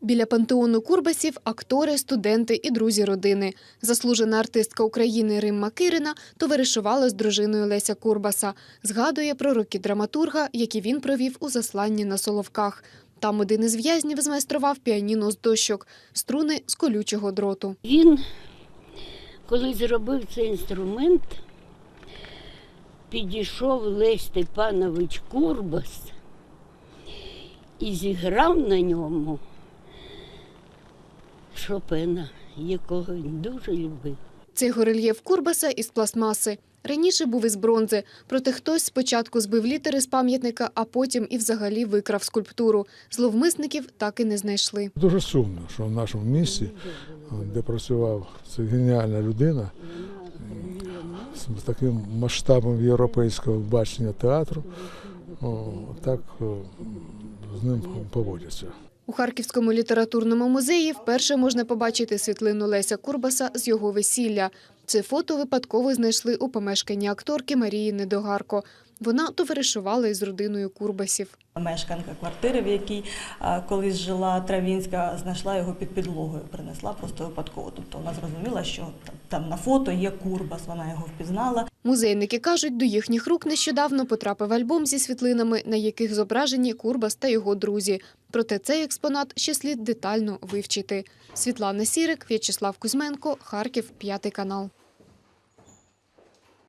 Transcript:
Біля пантеону Курбасів актори, студенти і друзі родини. Заслужена артистка України Римма Кирина товаришувала з дружиною Леся Курбаса. Згадує про роки драматурга, які він провів у засланні на Соловках. Там один із в'язнів змайстрував піаніно з дощок, струни з колючого дроту. Він, коли зробив цей інструмент, підійшов Лесь Степанович Курбас і зіграв на ньому Шопена, якого він дуже любив. Цей горельєф Курбаса із пластмаси. Раніше був із бронзи, проте хтось спочатку збив літери з пам'ятника, а потім і взагалі викрав скульптуру. Зловмисників так і не знайшли. Дуже сумно, що в нашому місті, де працював ця геніальна людина, з таким масштабом європейського бачення театру, так з ним поводяться. У Харківському літературному музеї вперше можна побачити світлину Леся Курбаса з його весілля. Це фото випадково знайшли у помешканні акторки Марії Недогарко. Вона товаришувала із родиною Курбасів. Мешканка квартири, в якій колись жила Травінська, знайшла його під підлогою, принесла просто випадково. Тобто вона зрозуміла, що там, там на фото є Курбас, вона його впізнала. Музейники кажуть, до їхніх рук нещодавно потрапив альбом зі світлинами, на яких зображені Курбас та його друзі. Проте цей експонат ще слід детально вивчити. Світлана Сірик, В'ячеслав Кузьменко, Харків, п'ятий канал.